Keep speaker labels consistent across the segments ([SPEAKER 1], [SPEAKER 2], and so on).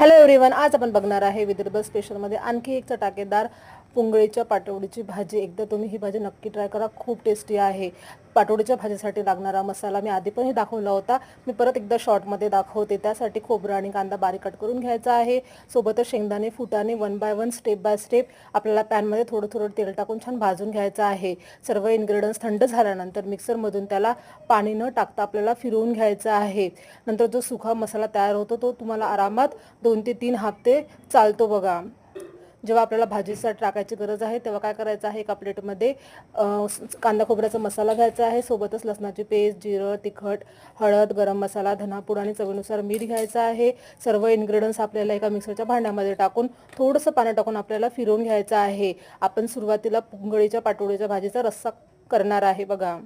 [SPEAKER 1] Hello everyone आज आपण बघणार आहे विदर्भ स्पेशलमध्ये आणखी एक चटाकेदार पुंगळीच्या पाटवडीची भाजी. एकदा तुम्ही ही भाजी नक्की ट्राय करा खूप टेस्टी आहे. पाटवडीच्या भाजीसाठी लागणारा मसाला मी आधी पण हे दाखवला होता. मी परत एकदा शॉर्टमध्ये दाखवते. त्यासाठी खोबरं आणि कांदा बारीक कट करून घ्यायचा आहे. सोबतच शेंगदाणे फुटाने one by one step by step आपल्याला पॅनमध्ये थोडं थोडं तेल टाकून छान भाजून घ्यायचं आहे. सर्व इन्ग्रेडियंट्स थंड झाल्यानंतर मिक्सरमधून त्याला पाणी न टाकता आपल्याला फिरवून घ्यायचं आहे. नंतर जो सुखा मसाला तयार होतो तो तुम्हाला आरामात दोन ते तीन हप्ते चालतो बघा. जेव्हा आपल्याला भाजीसाठी टाकायची गरज आहे तेव्हा काय करायचं आहे एका प्लेटमध्ये कांदा खोबऱ्याचा मसाला घ्यायचा आहे सोबतच लसणाची पेस्ट जिरं तिखट हळद गरम मसाला धनापूड आणि चवीनुसार मीठ घ्यायचं आहे. सर्व इन्ग्रेडियंट्स आपल्याला एका मिक्सरच्या भांड्यामध्ये टाकून थोडंसं पाणी टाकून आपल्याला फिरवून घ्यायचं आहे. आपण सुरुवातीला पुंगळीच्या पाटोळीच्या भाजीचा रस्सा करणार आहे बघा.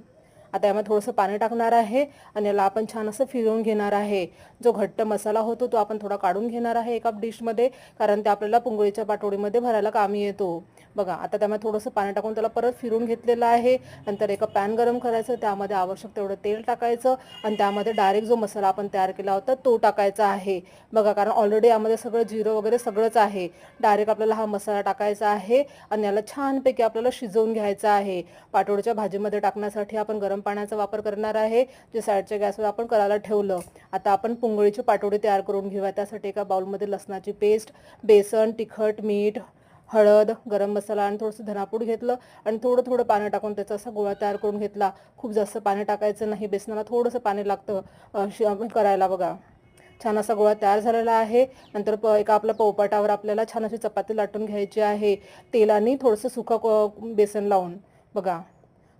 [SPEAKER 1] आता यामध्ये थोडंसं पाणी टाकणार आहे आणि याला आपण छान असं फिरवून घेणार आहे. जो घट्ट मसाला होतो तो आपण थोडा काढून घेणार आहे एका डिशमध्ये कारण ते आपल्याला पुंगळीच्या पाटोळीमध्ये भरायला कामी येतो. बघा आता त्यामध्ये थोडंसं पाणी टाकून त्याला परत फिरून घेतलेलं आहे. नंतर एका पॅन गरम करायचं त्यामध्ये आवश्यक तेवढं तेल टाकायचं आणि त्यामध्ये डायरेक्ट जो मसाला आपण तयार केला होता तो टाकायचा आहे. बघा कारण ऑलरेडी यामध्ये सगळं जिरं वगैरे सगळंच आहे. डायरेक्ट आपल्याला हा मसाला टाकायचा आहे आणि याला छानपैकी आपल्याला शिजवून घ्यायचा आहे. पाटोळीच्या भाजीमध्ये टाकण्यासाठी आपण गरम पाण्याचा वापर करणार आहे. जे साईडच्या गॅसवर आपण करायला ठेवलं. आता आपण पुंगळीची पाटोळी तयार करून घेऊया. त्यासाठी एका बाउलमध्ये लसणाची पेस्ट बेसन तिखट मीठ हळद गरम मसाला आणि थोडंसं धनापूड घेतलं आणि थोडं थोडं पाणी टाकून त्याचा असा गोळा तयार करून घेतला. खूप जास्त पाणी टाकायचं नाही. बेसनाला थोडंसं पाणी लागतं करायला बघा. छान असा गोळा तयार झालेला आहे. नंतर प एका आपल्या पोपाटावर आपल्याला छान अशी चपाती लाटून घ्यायची आहे. तेलाने थोडंसं सुका बेसन लावून. बघा.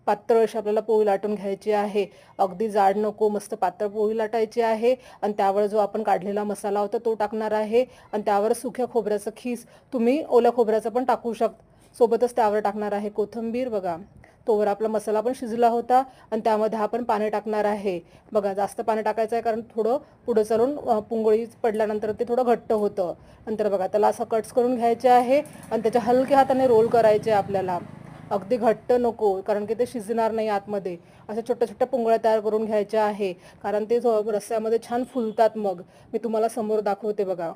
[SPEAKER 1] पातळ अशी आपल्याला पोळी लाटून घ्यायची आहे. अगदी जाड नको मस्त पातळ पोळी लाटायची आहे. आणि त्यावर जो आपण काढलेला मसाला होता तो टाकणार आहे. आणि त्यावर सुक्या खोबऱ्याचं खीस तुम्ही ओल्या खोबऱ्याचं पण टाकू शकता. सोबतच त्यावर टाकणार आहे कोथिंबीर बघा. तोवर आपला मसाला पण शिजला होता. आणि त्यामध्ये आपण पाणी टाकणार आहे. बघा जास्त पाणी टाकायचं आहे कारण थोडं पुढं चालून पुंगळी पडल्यानंतर ते थोडं घट्ट होतं. नंतर बघा त्याला असं कट्स करून घ्यायचे आहे. आणि त्याच्या हलक्या हाताने रोल करायचे आपल्याला. अगदी घट्ट नको कारण की ते शिजणार नाही आतमध्ये. अशा छोट्या छोट्या पुंगळ्या तयार करून घ्यायच्या आहे कारण ते जो रस्स्यामध्ये छान फुलतात मग. मी तुम्हाला समोर दाखवते बघा.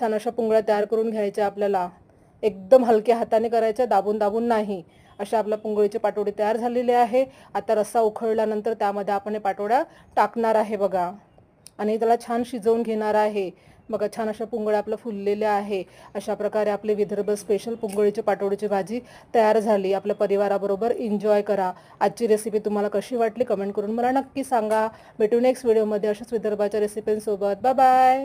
[SPEAKER 1] छान अशा पुंगळ्या तयार करून घ्यायच्या आपल्याला. एकदम हलक्या हाताने करायच्या दाबून दाबून नाही. अशा आपल्या पुंगळीचे पाटोडे तयार झालेले आहे. आता रस्सा उखळल्यानंतर त्यामध्ये आपण हे पाटोड्या टाकणार आहे बघा. आणि त्याला छान शिजवून घेणार आहे. बघा छान अशा पुंगळ्या आपल्या फुललेल्या आहे. अशा प्रकारे आपले विदर्भ स्पेशल पुंगळीची पाटोडीची भाजी तयार झाली. आपल्या परिवाराबरोबर एन्जॉय करा. आजची रेसिपी तुम्हाला कशी वाटली कमेंट करून मला नक्की सांगा. भेटू नेक्स्ट व्हिडिओमध्ये अशाच विदर्भाच्या रेसिपींसोबत बाय बाय